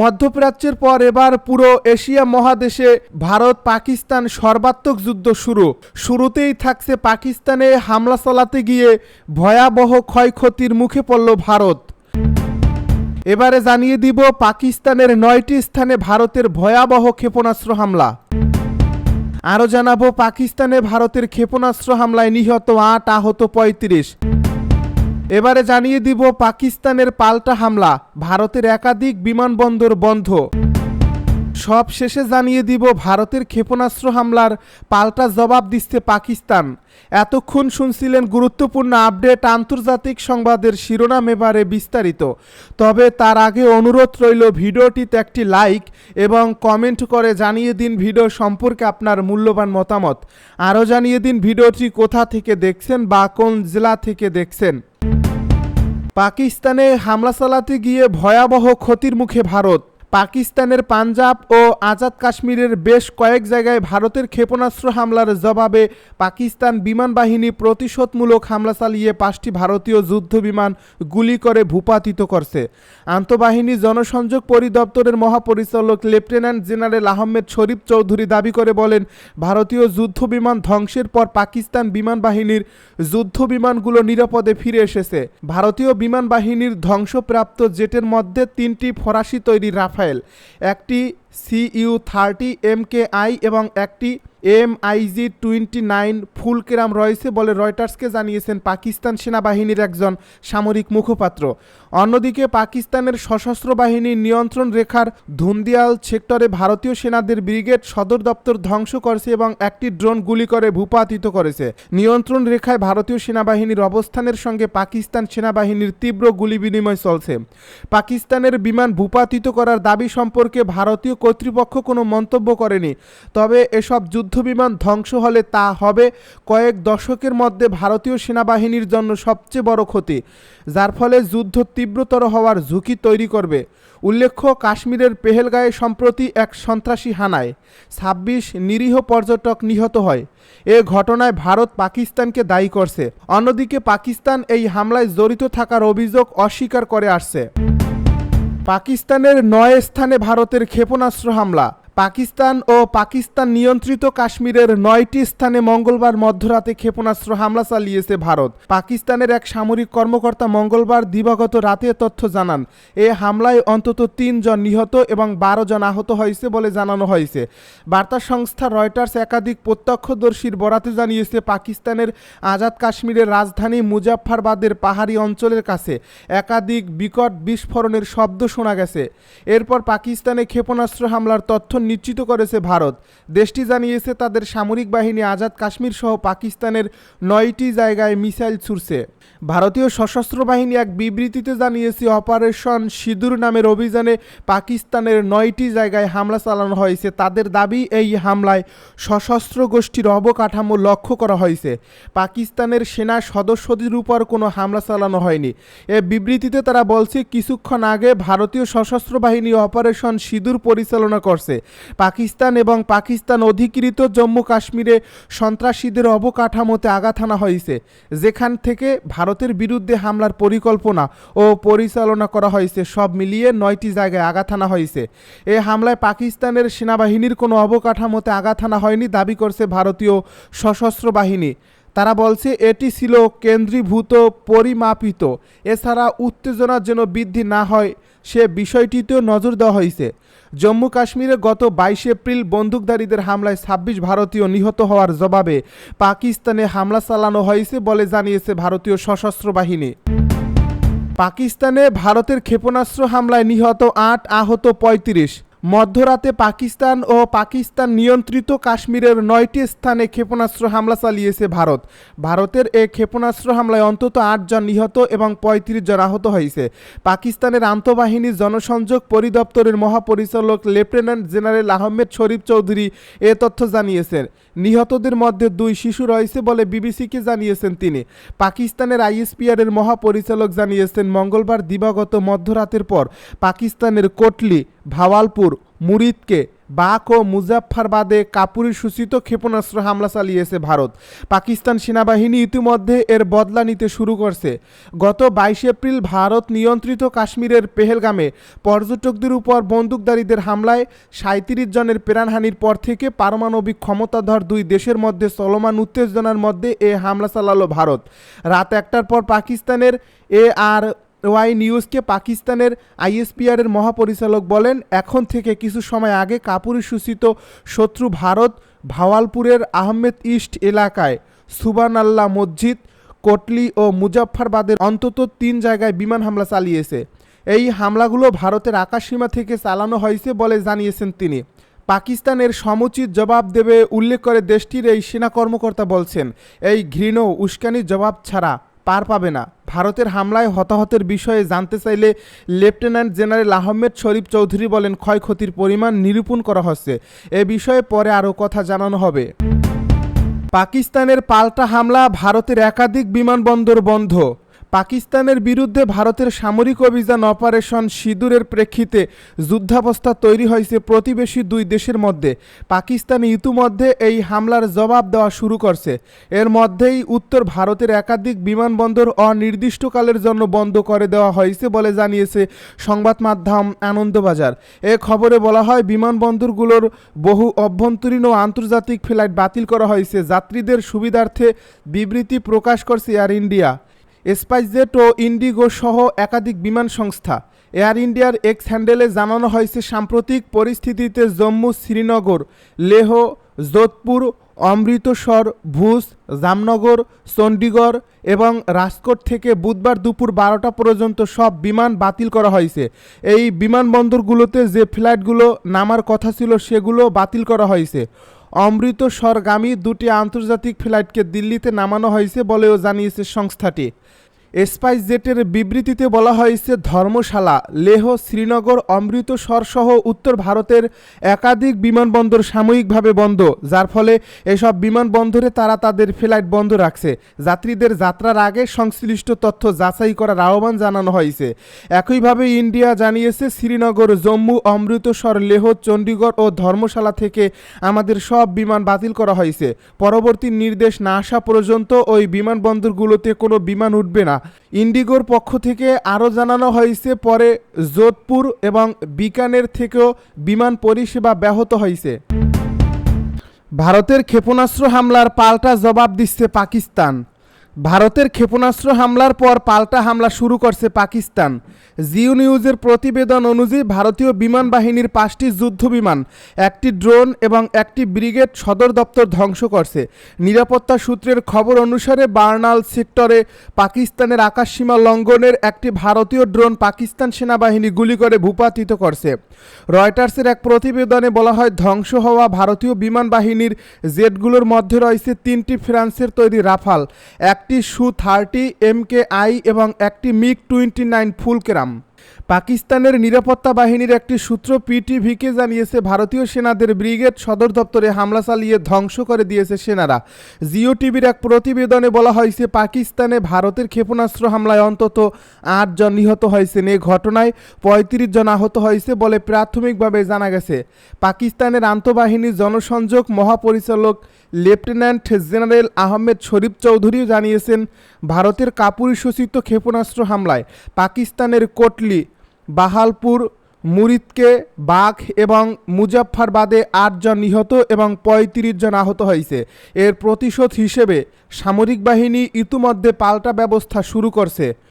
মধ্যপ্রাচ্যের পর এবার পুরো এশিয়া মহাদেশে ভারত পাকিস্তান সর্বাত্মক যুদ্ধ শুরু। শুরুতেই থাকছে পাকিস্তানে হামলা চালাতে গিয়ে ভয়াবহ ক্ষয়ক্ষতির মুখে পড়ল ভারত। এবারে জানিয়ে দিব পাকিস্তানের নয়টি স্থানে ভারতের ভয়াবহ ক্ষেপণাস্ত্র হামলা। আরও জানাব, পাকিস্তানে ভারতের ক্ষেপণাস্ত্র হামলায় নিহত আট, আহত পঁয়ত্রিশ। এবারে জানিয়ে দিব পাকিস্তানের পাল্টা হামলা, ভারতের একাধিক বিমানবন্দর বন্ধ। সব শেষে জানিয়ে দিব ভারতের ক্ষেপণাস্ত্র হামলার পাল্টা জবাব দিচ্ছে পাকিস্তান। এতক্ষণ শুনছিলেন গুরুত্বপূর্ণ আপডেট আন্তর্জাতিক সংবাদের শিরোনাম এবারে বিস্তারিত। তবে তার আগে অনুরোধ রইল ভিডিওটিতে একটি লাইক এবং কমেন্ট করে জানিয়ে দিন ভিডিও সম্পর্কে আপনার মূল্যবান মতামত। আরও জানিয়ে দিন ভিডিওটি কোথা থেকে দেখছেন বা কোন জেলা থেকে দেখছেন। পাকিস্তানে হামলা চালাতে গিয়ে ভয়াবহ ক্ষতির মুখে ভারত। পাকিস্তানের পাঞ্জাব ও আজাদ কাশ্মীরের বেশ কয়েক জায়গায় ভারতের ক্ষেপণাস্ত্র হামলার জবাবে পাকিস্তান বিমান বাহিনী প্রতিশোধমূলক হামলা চালিয়ে পাঁচটি ভারতীয় যুদ্ধ বিমান গুলি করে ভূপাতিত করছে। আন্তঃবাহিনী জনসংযোগ পরিদপ্তরের মহাপরিচালক লেফটেন্যান্ট জেনারেল আহমেদ শরীফ চৌধুরী দাবি করে বলেন, ভারতীয় যুদ্ধ বিমান ধ্বংসের পর পাকিস্তান বিমান বাহিনীর যুদ্ধ বিমানগুলো নিরাপদে ফিরে এসেছে। ভারতীয় বিমান বাহিনীর ধ্বংসপ্রাপ্ত জেটের মধ্যে তিনটি ফরাসি তৈরি রাফায়েল একটি SU thirty M K I এবং একটি M IG twenty nine Fulcrum রয়েছে বলে রয়টার্সকে জানিয়েছেন পাকিস্তান সেনাবাহিনীর একজন সামরিক মুখপাত্র। অন্যদিকে পাকিস্তানের সশস্ত্র বাহিনীর নিয়ন্ত্রণ রেখার ধুন্দিয়াল সেক্টরে ভারতীয় সেনাদের ব্রিগেড সদর দপ্তর ধ্বংস করেছে এবং একটি ড্রোন গুলি করে ভূপাতিত করেছে। নিয়ন্ত্রণ রেখায় ভারতীয় সেনাবাহিনীর অবস্থানের সঙ্গে পাকিস্তান সেনাবাহিনীর তীব্র গুলি বিনিময় চলছে। পাকিস্তানের বিমান ভূপাতিত করার দাবি সম্পর্কে ভারতীয় কর্তৃপক্ষ কোনো মন্তব্য করেনি। তবে এসব যুদ্ধবিমান ধ্বংস হলে তা হবে কয়েক দশকের মধ্যে ভারতীয় সেনাবাহিনীর জন্য সবচেয়ে বড় ক্ষতি, যার ফলে যুদ্ধ তীব্রতর হওয়ার ঝুঁকি তৈরি করবে। উল্লেখ্য, কাশ্মীরের পেহেলগাঁয়ে সম্প্রতি এক সন্ত্রাসী হানায়। ছাব্বিশ নিরীহ পর্যটক নিহত হয়। এ ঘটনায় ভারত পাকিস্তানকে দায়ী করছে। অন্যদিকে পাকিস্তান এই হামলায় জড়িত থাকার অভিযোগ অস্বীকার করে আসছে। পাকিস্তানের নয় স্থানে ভারতের ক্ষেপণাস্ত্র হামলা। পাকিস্তান ও পাকিস্তান নিয়ন্ত্রিত কাশ্মীরের নয়টি স্থানে মঙ্গলবার মধ্যরাতে ক্ষেপণাস্ত্র হামলা চালিয়েছে ভারত। পাকিস্তানের এক সামরিক কর্মকর্তা মঙ্গলবার দিবাগত রাতে তথ্য জানান, এ হামলায় অন্তত তিনজন নিহত এবং বারো জন আহত হয়েছে বলে জানানো হয়েছে। বার্তা সংস্থা রয়টার্স একাধিক প্রত্যক্ষদর্শীর বরাতে জানিয়েছে, পাকিস্তানের আজাদ কাশ্মীরের রাজধানী মুজাফফরবাদের পাহাড়ি অঞ্চলের কাছে একাধিক বিকট বিস্ফোরণের শব্দ শোনা গেছে। এরপর পাকিস্তানে ক্ষেপণাস্ত্র হামলার তথ্য নিশ্চিত করেছে ভারত। দেশটি জানিয়েছে, তাদের সামরিক বাহিনী আজাদ কাশ্মীর সহ পাকিস্তানের নয়টি জায়গায় মিসাইল ছুড়ছে। ভারতীয় সশস্ত্র বাহিনী এক বিবৃতিতে জানিয়েছে, অপারেশন সিঁদুর নামের অভিযানে পাকিস্তানের নয়টি জায়গায় হামলা চালানো হয়েছে। তাদের দাবি, এই হামলায় সশস্ত্র গোষ্ঠীর অবকাঠামো লক্ষ্য করা হয়েছে। পাকিস্তানের সেনা সদস্যদের উপর কোনো হামলা চালানো হয়নি। এ বিবৃতিতে তারা বলছে, কিছুক্ষণ আগে ভারতীয় সশস্ত্র বাহিনী অপারেশন সিঁদুর পরিচালনা করছে। পাকিস্তান এবং পাকিস্তান অধিকৃত জম্মু কাশ্মীরে সন্ত্রাসীদের অবকাঠামোতে আঘাত হানা হয়েছে। যেখান থেকে ভারতের বিরুদ্ধে হামলার পরিকল্পনা ও পরিচালনা করা হয়েছে, সব মিলিয়ে নয়টি জায়গায় আঘাত হানা হয়েছে। এ হামলায় পাকিস্তানের সেনাবাহিনীর কোনো অবকাঠামোতে আঘাত হানা হয়নি দাবি করছে ভারতীয় সশস্ত্র বাহিনী। তারা বলছে, এটি ছিল কেন্দ্রীভূত, পরিমাপিত। এছাড়া উত্তেজনার যেন বৃদ্ধি না হয়, সে বিষয়টিতেও নজর দেওয়া হয়েছে। জম্মু কাশ্মীরে গত বাইশে এপ্রিল বন্দুকধারীদের হামলায় ছাব্বিশ ভারতীয় নিহত হওয়ার জবাবে পাকিস্তানে হামলা চালানো হয়েছে বলে জানিয়েছে ভারতীয় সশস্ত্র বাহিনী। পাকিস্তানে ভারতের ক্ষেপণাস্ত্র হামলায় নিহত আট আহত পঁয়ত্রিশ। মধ্যরাতে পাকিস্তান ও পাকিস্তান নিয়ন্ত্রিত কাশ্মীরের নয়টি স্থানে ক্ষেপণাস্ত্র হামলা চালিয়েছে ভারত। ভারতের এ ক্ষেপণাস্ত্র হামলায় অন্তত আটজন নিহত এবং পঁয়ত্রিশ জন আহত হয়েছে। পাকিস্তানের আন্তঃবাহিনী জনসংযোগ পরিদপ্তরের মহাপরিচালক লেফটেন্যান্ট জেনারেল আহমেদ শরীফ চৌধুরী এ তথ্য জানিয়েছেন। নিহতদের মধ্যে দুই শিশু রয়েছে বলে বিবিসিকে জানিয়েছেন তিনি। পাকিস্তানের আইএসপিআর এর মহাপরিচালক জানিয়েছেন, মঙ্গলবার দিবাগত মধ্যরাতের পর পাকিস্তানের কোটলি, ভাওয়ালপুর মুরিদকে বাক ও মুজাফফারবাদে কাপুরি সূচিত ক্ষেপণাস্ত্র হামলা চালিয়েছে ভারত। পাকিস্তান সেনাবাহিনী ইতিমধ্যে এর বদলা নিতে শুরু করছে। গত বাইশ এপ্রিল ভারত নিয়ন্ত্রিত কাশ্মীরের পেহেলগামে পর্যটকদের উপর বন্দুকধারীদের হামলায় সাঁত্রিশ জনের প্রাণহানির পর থেকে পারমাণবিক ক্ষমতাধর দুই দেশের মধ্যে চলমান উত্তেজনার মধ্যে এ হামলা চালালো ভারত। রাত একটার পর পাকিস্তানের এ আর ওয়াই নিউজকে পাকিস্তানের আইএসপিআর এর মহাপরিচালক বলেন, এখন থেকে কিছু সময় আগে কাপুরি সূচিত শত্রু ভারত ভাওয়ালপুরের আহমেদ ইস্ট এলাকায় সুবান আল্লাহ মসজিদ, কোটলি ও মুজাফফরবাদের অন্তত তিন জায়গায় বিমান হামলা চালিয়েছে। এই হামলাগুলো ভারতের আকাশসীমা থেকে চালানো হয়েছে বলে জানিয়েছেন তিনি। পাকিস্তানের সমুচিত জবাব দেবে উল্লেখ করে দেশটির এই সেনা কর্মকর্তা বলছেন, এই ঘৃণ ও উস্কানির জবাব ছাড়া পার পাবে না। ভারতের হামলায় হতাহতের বিষয়ে জানতে চাইলে লেফটেন্যান্ট জেনারেল আহমেদ শরীফ চৌধুরী বলেন, ক্ষয়ক্ষতির পরিমাণ নিরূপণ করা হচ্ছে। এ বিষয়ে পরে আরও কথা জানানো হবে। পাকিস্তানের পাল্টা হামলা ভারতের একাধিক বিমানবন্দর বন্ধ। পাকিস্তানের বিরুদ্ধে ভারতের সামরিক অভিযান অপারেশন সিঁদুরের প্রেক্ষিতে যুদ্ধাবস্থা তৈরি হয়েছে প্রতিবেশী দুই দেশের মধ্যে। পাকিস্তান ইতিমধ্যে এই হামলার জবাব দেওয়া শুরু করছে। এর মধ্যেই উত্তর ভারতের একাধিক বিমানবন্দর অনির্দিষ্টকালের জন্য বন্ধ করে দেওয়া হয়েছে বলে জানিয়েছে সংবাদ মাধ্যম আনন্দবাজার। এ খবরে বলা হয়, বিমানবন্দরগুলোর বহু অভ্যন্তরীণ ও আন্তর্জাতিক ফ্লাইট বাতিল করা হয়েছে। যাত্রীদের সুবিধার্থে বিবৃতি প্রকাশ করছে এয়ার ইন্ডিয়া। স্পাইসজেট ও ইন্ডিগো সহ একাধিক বিমান সংস্থা। এয়ার ইন্ডিয়ার এক্স হ্যান্ডেলে জানানো হয়েছে, সাম্প্রতিক পরিস্থিতিতে জম্মু শ্রীনগর, লেহ, যোধপুর, অমৃতসর, ভুজ, জামনগর চণ্ডীগড় এবং রাজকোট থেকে বুধবার দুপুর বারোটা পর্যন্ত সব বিমান বাতিল করা হয়েছে। এই বিমানবন্দরগুলোতে যে ফ্লাইটগুলো নামার কথা ছিল সেগুলো বাতিল করা হয়েছে। অমৃতসরগামী দুটি আন্তর্জাতিক ফ্লাইটকে দিল্লিতে নামানো হয়েছে বলেও জানিয়েছে সংস্থাটি। স্পাইস জেটের বিবৃতিতে বলা হয়েছে, ধর্মশালা, লেহ, শ্রীনগর অমৃতসর সহ উত্তর ভারতের একাধিক বিমানবন্দর সাময়িকভাবে বন্ধ, যার ফলে এসব বিমানবন্দরে তারা তাদের ফ্লাইট বন্ধ রাখছে। যাত্রীদের যাত্রার আগে সংশ্লিষ্ট তথ্য যাচাই করার আহ্বান জানানো হয়েছে। একইভাবে ইন্ডিয়া জানিয়েছে, শ্রীনগর, জম্মু অমৃতসর লেহ, চণ্ডীগড় ও ধর্মশালা থেকে আমাদের সব বিমান বাতিল করা হয়েছে। পরবর্তী নির্দেশ না আসা পর্যন্ত ওই বিমানবন্দরগুলোতে কোনো বিমান উঠবে না। ইন্ডিগোর পক্ষ থেকে আরও জানানো হয়েছে, পরে যোধপুর এবং বিকানের থেকেও বিমান পরিষেবা ব্যাহত হয়েছে। ভারতের ক্ষেপণাস্ত্র হামলার পাল্টা জবাব দিচ্ছে পাকিস্তান। ভারতের ক্ষেপণাস্ত্র হামলার পর পাল্টা হামলা শুরু করছে পাকিস্তান। জিও নিউজের প্রতিবেদন অনুযায়ী ভারতীয় বিমান বাহিনীর পাঁচটি যুদ্ধ বিমান, একটি ড্রোন এবং একটি ব্রিগেড সদর দপ্তর ধ্বংস করছে। নিরাপত্তা সূত্রের খবর অনুসারে বার্নাল সেক্টরে পাকিস্তানের আকাশসীমা লঙ্ঘনের একটি ভারতীয় ড্রোন পাকিস্তান সেনাবাহিনী গুলি করে ভূপাতিত করছে। রয়টার্সের এক প্রতিবেদনে বলা হয়, ধ্বংস হওয়া ভারতীয় বিমান বাহিনীর জেটগুলোর মধ্যে রয়েছে তিনটি ফ্রান্সের তৈরি রাফাল একটি সু থার্টি এম কে আই এবং একটি মিগ টোয়েন্টি নাইন ফুলকেরাম পাকিস্তানের নিরাপত্তা বাহিনীর একটি সূত্র পিটিভিকে জানিয়েছে, ভারতীয় সেনাদের ব্রিগেড সদর দপ্তরে হামলা চালিয়ে ধ্বংস করে দিয়েছে সেনারা। জিও টিভির এক প্রতিবেদনে বলা হয়েছে, পাকিস্তানে ভারতের ক্ষেপণাস্ত্র হামলায় অন্তত আট জন নিহত হয়েছেন। এই ঘটনায় পঁয়ত্রিশ জন আহত হয়েছে বলে প্রাথমিকভাবে জানা গেছে। পাকিস্তানের আন্তঃবাহিনী জনসংযোগ মহাপরিচালক লেফটেন্যান্ট জেনারেল আহমেদ শরীফ চৌধুরী জানিয়েছেন ভারতের কাপুরি সূচিত ক্ষেপণাস্ত্র হামলায় পাকিস্তানের কোটলি, বাহালপুর, মুরিদকে বাঘ এবং মুজাফফরবাদে আটজন নিহত এবং পঁয়ত্রিশ জন আহত হয়েছে। এর প্রতিশোধ হিসেবে সামরিক বাহিনী ইতিমধ্যে পাল্টা ব্যবস্থা শুরু করছে।